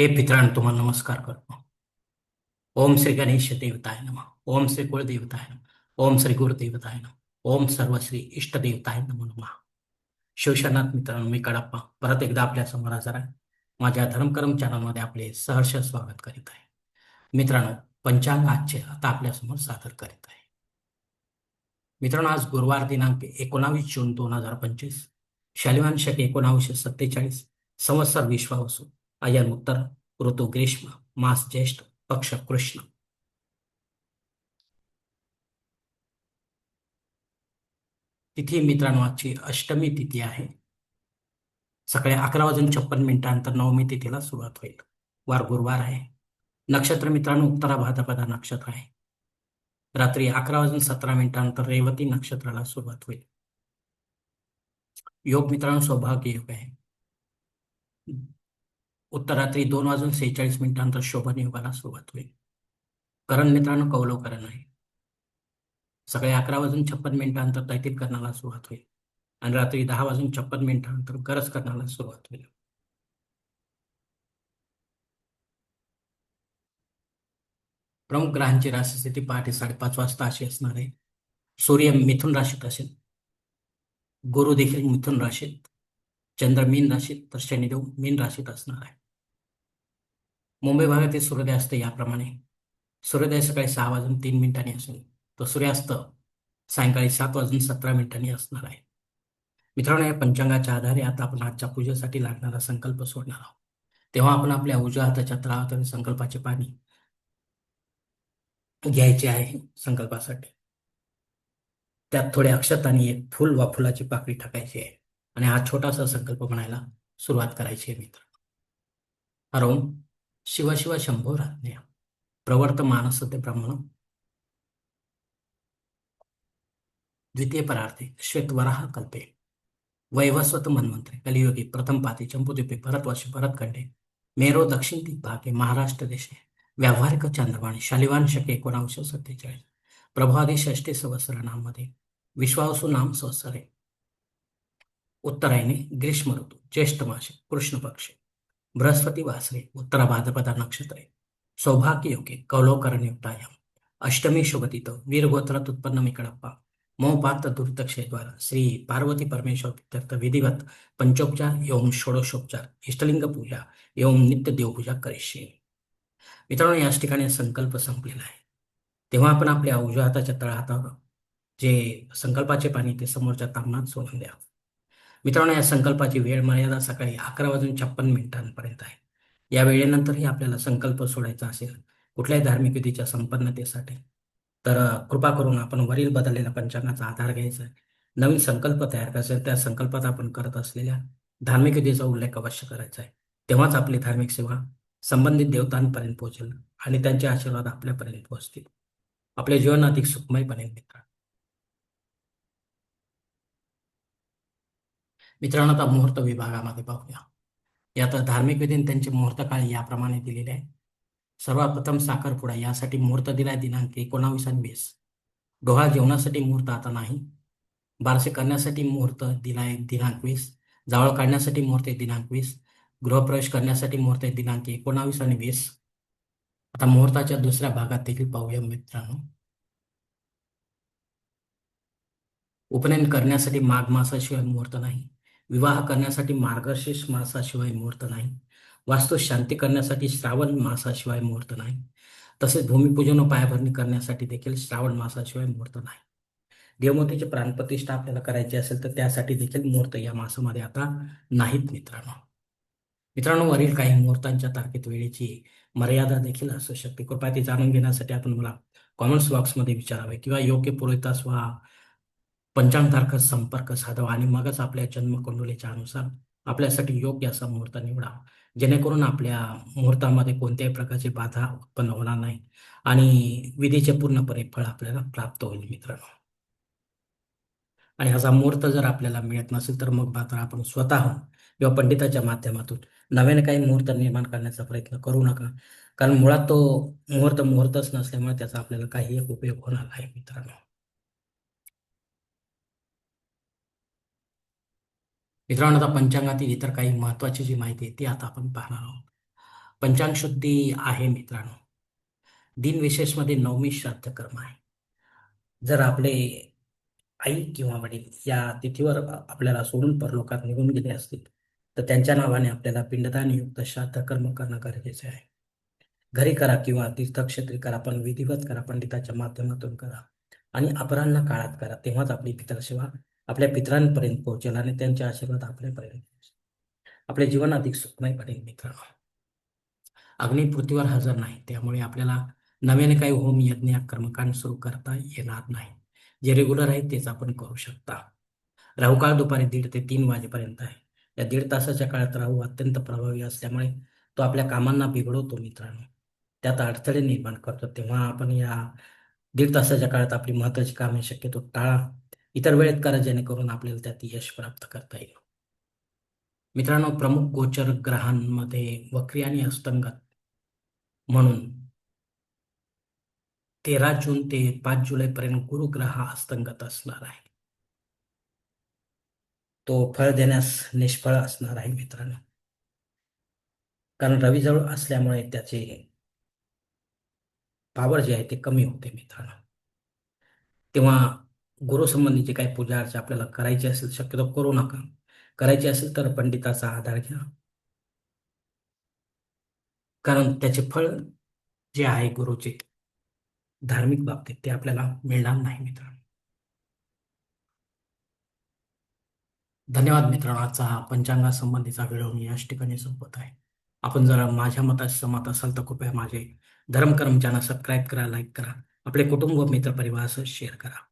हे पितरांनो तुम्हाला नमस्कार करतो. ओम श्री गणेश देवताय नमः. ओम श्री कुळदेवताय नम. ओम श्री गुरुदेवताय नम. ओम सर्व श्री इष्टदेवताय नमो नम. शिवशनाथ मित्रांनो मी कडप्पा. परत एकदा आपल्यासमोर हजर आहे. माझ्या धर्मकर्म चॅनलमध्ये आपले सहर्ष स्वागत करीत आहे. मित्रांनो पंचांग आजचे आता आपल्यासमोर सादर करीत आहे. मित्रांनो आज गुरुवार दिनांक एकोणावीस जून दोन हजार पंचवीस. शालिवान शक एकोणावीसशे सत्तेचाळीस. संवत्सर विश्वावसू. अयन उत्तर ऋतू ग्रीष्म मास ज्येष्ठ पक्ष कृष्ण तिथी मित्रांनो आजची अष्टमी तिथी आहे. सकाळी अकरा वाजून छप्पन मिनिटानंतर नवमी तिथीला सुरुवात होईल. वार गुरुवार आहे. नक्षत्र मित्रांनो उत्तरा भाद्रपदा नक्षत्र आहे. रात्री अकरा वाजून सतरा मिनिटानंतर रेवती नक्षत्राला सुरुवात होईल. योग मित्रांनो सौभाग्य योग आहे. उत्तर रात्री दोन वाजून सेहेचाळीस मिनिटानंतर शोभन युगाला सुरुवात होईल. करण मित्रांनो कौलवकरण आहे. सकाळी अकरा वाजून छप्पन मिनिटानंतर तैतील करण्याला सुरुवात होईल आणि रात्री दहा वाजून छप्पन मिनिटानंतर गरज करण्याला सुरुवात होईल. प्रमुख ग्रहांची राशीस्थिती पहाटे साडेपाच वाजता अशी असणार आहे. सूर्य मिथुन राशीत असेल. गुरु देखील मिथुन राशीत. चंद्र मीन राशीत. तर शनिदेव मीन राशीत असणार आहे. मुंबई भागातील सूर्योदय असते याप्रमाणे. सूर्योदय सकाळी सहा वाजून तीन मिनिटांनी असेल. तर सूर्यास्त सायंकाळी सात वाजून सतरा मिनिटांनी असणार आहे. मित्रांनो या पंचांगाच्या आधारे आता आपण आजच्या पूजेसाठी लागणारा संकल्प सोडणार आहोत. तेव्हा आपण आपल्या उजव्या हाताच्या तळावर संकल्पाचे पाणी घ्यायचे आहे संकल्पासाठी. त्यात थोडे अक्षत आणि एक फुल वा फुलाची पाकळी टाकायची आहे. आणि हा छोटासा संकल्प म्हणायला सुरुवात करायची आहे मित्र हरोम शिव शिव प्रवर्त मानस ते ब्रह्मण. द्वितीय परार्थी श्वेतवराह कल्पे. वैवस्वत मन्वंतरे कलियोगी प्रथम पाती चंपुद्वीपे भरतवर्षी भरतखंडे मेरो दक्षिण दिग्भागे महाराष्ट्र देशे. व्यावहारिक चांद्रवाणी शालिवान शके एकोणावीसशे सत्तेचाळीस. प्रभादी षष्टी संवत्सर नाममध्ये विश्वासू नाम संवत्सरे उत्तरायणे ग्रीष्म ऋतू ज्येष्ठ मासे कृष्ण पक्षी. बृहस्पती वासरे उत्तरा भाद्रपदा नक्षत्रे सौभाग्य योगे कौलोकरण युक्तायाम अष्टमी शुभतीत वीरगोत्रात उत्पन्न मिकडप्पा मोपात दुर्दक्षेद्वार श्री पार्वती परमेश्वर प्रित्यर्थ विधिवत पंचोपचार एवं षोडशोपचार इष्टलिंग पूजा एवं नित्य देवपूजा करिष्ये। मित्रांनो याच ठिकाणी संकल्प संपलेला आहे. तेव्हा आपण आपल्या उजव्या हाताच्या तळहातावर जे संकल्पाचे पाणी ते समोरच्या तांबणात सोडून द्या. मित्रांनो या संकल्पाची वेळ मर्यादा सकाळी अकरा वाजून छप्पन मिनिटांपर्यंत आहे. या वेळेनंतरही आपल्याला संकल्प सोडायचा असेल कुठल्याही धार्मिक विधीच्या संपन्नतेसाठी तर कृपा करून आपण वरील बदललेल्या पंचांगाचा आधार घ्यायचा आहे. नवीन संकल्प तयार करायचा त्या संकल्पात आपण करत असलेल्या धार्मिक विधीचा उल्लेख अवश्य करायचा आहे. तेव्हाच आपली धार्मिक सेवा संबंधित देवतांपर्यंत पोहोचेल आणि त्यांचे आशीर्वाद आपल्यापर्यंत पोहोचतील. आपले जीवन अधिक सुखमय बनेल मित्र मित्रांनो आता मुहूर्त विभागामध्ये पाहूया. यात धार्मिक विधीने त्यांचे मुहूर्त काळ याप्रमाणे दिलेले आहे. सर्वप्रथम साखरपुडा यासाठी मुहूर्त दिलाय दिनांक एकोणावीस आणि वीस. डोहा जेवणासाठी मुहूर्त आता नाही. बारसे करण्यासाठी मुहूर्त दिलाय दिनांक वीस. जावळ काढण्यासाठी मुहूर्त दिनांक वीस. गृहप्रवेश करण्यासाठी मुहूर्त दिनांक एकोणावीस आणि वीस. आता मुहूर्ताच्या दुसऱ्या भागात देखील पाहूया मित्रांनो. उपनयन करण्यासाठी माघ मासाशिवाय मुहूर्त नाही. विवाह करण्यासाठी मार्गशीर्ष मासाशिवाय मुहूर्त नाही. वास्तू शांती करण्यासाठी श्रावण मासाशिवाय मुहूर्त नाही. तसेच भूमिपूजन व पायाभरणी करण्यासाठी देखील श्रावण मासाशिवाय मुहूर्त नाही. देवमूर्तीची प्राणप्रतिष्ठा आपल्याला करायची असेल तर त्यासाठी देखील मुहूर्त या मासामध्ये आता नाहीत मित्रांनो. मित्रांनो वरील काही मुहूर्तांच्या तारखेत वेळेची मर्यादा देखील असू शकते. कृपया ती जाणून घेण्यासाठी आपण मला कॉमेंट्स बॉक्समध्ये विचारावे किंवा योग्य पुरोहितास वा पंचांग तारखा संपर्क साधावा आणि मगच आपल्या जन्मकुंडलीच्या अनुसार आपल्यासाठी योग्य असा मुहूर्त निवडा जेणेकरून आपल्या मुहूर्तामध्ये कोणत्याही प्रकारची बाधा उत्पन्न होणार नाही आणि विधीचे पूर्णपणे फळ आपल्याला प्राप्त होईल मित्रांनो. आणि असा मुहूर्त जर आपल्याला मिळत नसेल तर मग मात्र आपण स्वतः किंवा पंडिताच्या माध्यमातून नव्याने काही मुहूर्त निर्माण करण्याचा प्रयत्न करू नका. कारण मुळात तो मुहूर्त मुहूर्तच नसल्यामुळे त्याचा आपल्याला काही उपयोग होणार आहे मित्रांनो. मित्रांनो आता पंचांगातील इतर काही महत्वाची जी माहिती आहे ती आता आपण पाहणार आहोत. पंचांग शुद्धी आहे मित्रांनो. दिनविशेषमध्ये नवमी श्राद्ध कर्म आहे. जर आपले आई किंवा वडील या तिथीवर आपल्याला सोडून परलोकात निघून गेले असतील तर त्यांच्या नावाने आपल्याला पिंडदानयुक्त श्राद्ध कर्म करणं गरजेचे आहे. घरी करा किंवा तीर्थक्षेत्री करा पण विधिवत करा पंडिताच्या माध्यमातून करा आणि अपराह्न काळात करा. तेव्हाच आपली पितरसेवा आपल्या पित्रांपर्यंत पोहोचेल आणि त्यांचे आशीर्वाद आपल्यापर्यंत आपले जीवन अधिक सुखमय मित्र मित्रांनो अग्नी पृथ्वीवर हजर नाही त्यामुळे आपल्याला नव्याने काही होम यज्ञ कर्मकांड सुरू करता येणार नाही. जे रेग्युलर आहे तेच आपण करू शकता. राहू काळ दुपारी दीड ते तीन वाजेपर्यंत आहे. या दीड तासाच्या काळात राहू अत्यंत प्रभावी असल्यामुळे तो आपल्या कामांना बिघडवतो मित्रांनो. त्यात अडथळे निर्माण करतो. तेव्हा आपण या दीड तासाच्या काळात आपली महत्वाची कामे शक्यतो टाळा. इतर वेळेत करा जेणेकरून आपल्याला त्यात यश प्राप्त करता येईल. मित्रांनो प्रमुख गोचर ग्रहांमध्ये वक्री आणि हस्तंगत म्हणून तेरा जून ते पाच जुलैपर्यंत गुरुग्रह हा अस्तंगत असणार आहे. तो फळ देण्यास निष्फळ असणार आहे मित्रांनो. कारण रवीजवळ असल्यामुळे त्याचे पावर जे आहे ते कमी होते मित्रांनो. तेव्हा गुरुसंबंधीची काही पूजा अर्चा आपल्याला करायची असेल शक्यतो करू नका. करायची असेल तर पंडिताचा आधार घ्या. कारण त्याचे फळ जे आहे गुरुचे धार्मिक बाबतीत ते आपल्याला मिळणार नाही मित्रांनो. धन्यवाद मित्रांनो. आजचा हा पंचांगासंबंधीचा व्हिडिओ मी याच ठिकाणी संपत आहे. आपण जर माझ्या मताशी सहमत असाल तर कृपया माझे धर्मकर्म चॅनल सबस्क्राईब करा लाईक करा. आपले कुटुंब व मित्रपरिवारासह शेअर करा.